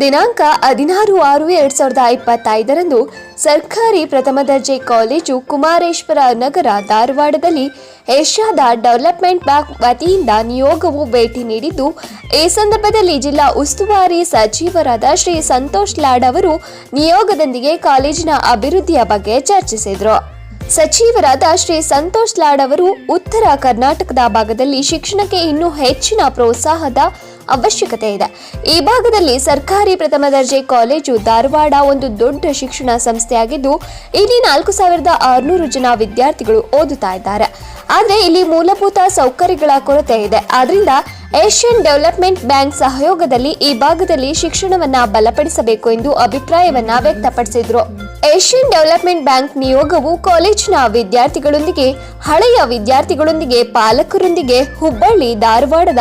ದಿನಾಂಕ ಹದಿನಾರು ಆರು ಎರಡ್ ಸಾವಿರದ ಇಪ್ಪತ್ತೈದರಂದು ಸರ್ಕಾರಿ ಪ್ರಥಮ ದರ್ಜೆ ಕಾಲೇಜು ಕುಮಾರೇಶ್ವರ ನಗರ ಧಾರವಾಡದಲ್ಲಿ ಏಷ್ಯಾದ ಡೆವಲಪ್ಮೆಂಟ್ ಬ್ಯಾಂಕ್ ವತಿಯಿಂದ ನಿಯೋಗವು ಭೇಟಿ ನೀಡಿದ್ದು, ಈ ಸಂದರ್ಭದಲ್ಲಿ ಜಿಲ್ಲಾ ಉಸ್ತುವಾರಿ ಸಚಿವರಾದ ಶ್ರೀ ಸಂತೋಷ್ ಲಾಡ್ ಅವರು ನಿಯೋಗದೊಂದಿಗೆ ಕಾಲೇಜಿನ ಅಭಿವೃದ್ಧಿಯ ಬಗ್ಗೆ ಚರ್ಚಿಸಿದರು. ಸಚಿವರಾದ ಶ್ರೀ ಸಂತೋಷ್ ಲಾಡ್ ಅವರು ಉತ್ತರ ಕರ್ನಾಟಕದ ಭಾಗದಲ್ಲಿ ಶಿಕ್ಷಣಕ್ಕೆ ಇನ್ನೂ ಹೆಚ್ಚಿನ ಪ್ರೋತ್ಸಾಹದ ಅವಶ್ಯಕತೆ ಇದೆ. ಈ ಭಾಗದಲ್ಲಿ ಸರ್ಕಾರಿ ಪ್ರಥಮ ದರ್ಜೆ ಕಾಲೇಜು ಧಾರವಾಡ ಒಂದು ದೊಡ್ಡ ಶಿಕ್ಷಣ ಸಂಸ್ಥೆಯಾಗಿದ್ದು, ಇಲ್ಲಿ ನಾಲ್ಕು ಸಾವಿರದ ಆರುನೂರು ಜನ ವಿದ್ಯಾರ್ಥಿಗಳು ಓದುತ್ತಾ ಇದ್ದಾರೆ. ಆದರೆ ಇಲ್ಲಿ ಮೂಲಭೂತ ಸೌಕರ್ಯಗಳ ಕೊರತೆ ಇದೆ. ಆದ್ರಿಂದ ಏಷ್ಯನ್ ಡೆವಲಪ್ಮೆಂಟ್ ಬ್ಯಾಂಕ್ ಸಹಯೋಗದಲ್ಲಿ ಈ ಭಾಗದಲ್ಲಿ ಶಿಕ್ಷಣವನ್ನ ಬಲಪಡಿಸಬೇಕು ಎಂದು ಅಭಿಪ್ರಾಯವನ್ನ ವ್ಯಕ್ತಪಡಿಸಿದ್ರು. ಏಷ್ಯನ್ ಡೆವಲಪ್ಮೆಂಟ್ ಬ್ಯಾಂಕ್ ನಿಯೋಗವು ಕಾಲೇಜಿನ ವಿದ್ಯಾರ್ಥಿಗಳೊಂದಿಗೆ, ಹಳೆಯ ವಿದ್ಯಾರ್ಥಿಗಳೊಂದಿಗೆ, ಪಾಲಕರೊಂದಿಗೆ ಹುಬ್ಬಳ್ಳಿ, ಧಾರವಾಡದ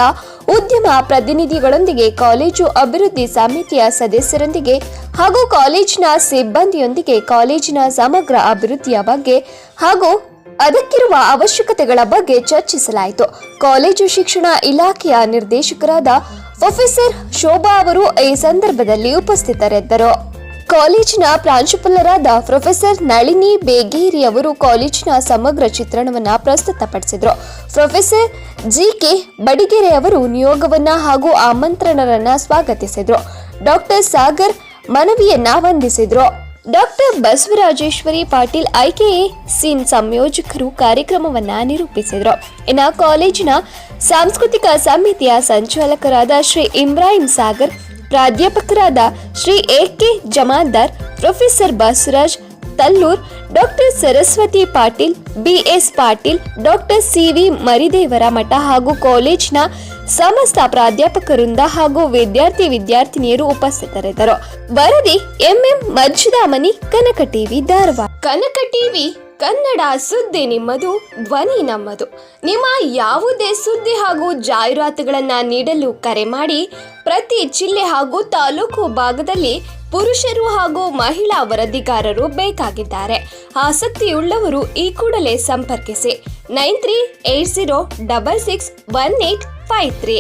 ಉದ್ಯಮ ಪ್ರತಿನಿಧಿಗಳೊಂದಿಗೆ ಕಾಲೇಜು ಅಭಿವೃದ್ಧಿ ಸಮಿತಿಯ ಸದಸ್ಯರೊಂದಿಗೆ ಹಾಗೂ ಕಾಲೇಜಿನ ಸಿಬ್ಬಂದಿಯೊಂದಿಗೆ ಕಾಲೇಜಿನ ಸಮಗ್ರ ಅಭಿವೃದ್ಧಿಯ ಬಗ್ಗೆ ಹಾಗೂ ಅದಕ್ಕಿರುವ ಅವಶ್ಯಕತೆಗಳ ಬಗ್ಗೆ ಚರ್ಚಿಸಲಾಯಿತು. ಕಾಲೇಜು ಶಿಕ್ಷಣ ಇಲಾಖೆಯ ನಿರ್ದೇಶಕರಾದ ಪ್ರೊಫೆಸರ್ ಶೋಭಾ ಅವರು ಈ ಸಂದರ್ಭದಲ್ಲಿ ಉಪಸ್ಥಿತರಿದ್ದರು. ಕಾಲೇಜಿನ ಪ್ರಾಂಶುಪಾಲರಾದ ಪ್ರೊಫೆಸರ್ ನಳಿನಿ ಬೇಗೇರಿ ಅವರು ಕಾಲೇಜಿನ ಸಮಗ್ರ ಚಿತ್ರಣವನ್ನ ಪ್ರಸ್ತುತಪಡಿಸಿದರು. ಪ್ರೊಫೆಸರ್ ಜಿ ಕೆ ಬಡಿಗೆರೆ ಅವರು ನಿಯೋಗವನ್ನ ಹಾಗೂ ಆಮಂತ್ರಣರನ್ನ ಸ್ವಾಗತಿಸಿದರು. ಡಾಕ್ಟರ್ ಸಾಗರ್ ಮನವಿಯನ್ನ ವಂದಿಸಿದರು. ಡಾಕ್ಟರ್ ಬಸವರಾಜೇಶ್ವರಿ ಪಾಟೀಲ್ ಐಕೆ ಸಿನ್ ಸಂಯೋಜಕರು ಕಾರ್ಯಕ್ರಮವನ್ನ ನಿರೂಪಿಸಿದರು. ಇನ್ನು ಕಾಲೇಜಿನ ಸಾಂಸ್ಕೃತಿಕ ಸಮಿತಿಯ ಸಂಚಾಲಕರಾದ ಶ್ರೀ ಇಮ್ರಾಹಿಂ ಸಾಗರ್ ಪ್ರಾಧ್ಯಾಪಕರಾದ Shri A K Jamadar, professor Basavaraj Tallur, doctor Saraswati Patil, BS Patil, doctor C V Marideveramath ಹಾಗೂ ಕಾಲೇಜಿನ ಸಮಸ್ತ ಪ್ರಾಧ್ಯಾಪಕರಿಂದ ಹಾಗೂ ವಿದ್ಯಾರ್ಥಿ ವಿದ್ಯಾರ್ಥಿನಿಯರು ಉಪಸ್ಥಿತರಿದ್ದರು. ವರದಿ MM Majjidamani Kanaka TV, Dharwad. Kanaka TV Kannada ಸುದ್ದಿ ನಿಮ್ಮದು, ಧ್ವನಿ ನಮ್ಮದು. ನಿಮ್ಮ ಯಾವುದೇ ಸುದ್ದಿ ಹಾಗೂ ಜಾಹೀರಾತುಗಳನ್ನು ನೀಡಲು ಕರೆ ಮಾಡಿ, ಪ್ರತಿ ಜಿಲ್ಲೆ ಹಾಗೂ ತಾಲೂಕು ಭಾಗದಲ್ಲಿ ಪುರುಷರು ಹಾಗೂ ಮಹಿಳಾ ವರದಿಗಾರರು ಬೇಕಾಗಿದ್ದಾರೆ. ಆಸಕ್ತಿಯುಳ್ಳವರು ಈ ಕೂಡಲೇ ಸಂಪರ್ಕಿಸಿ. Nine three eight zero double six one eight five three.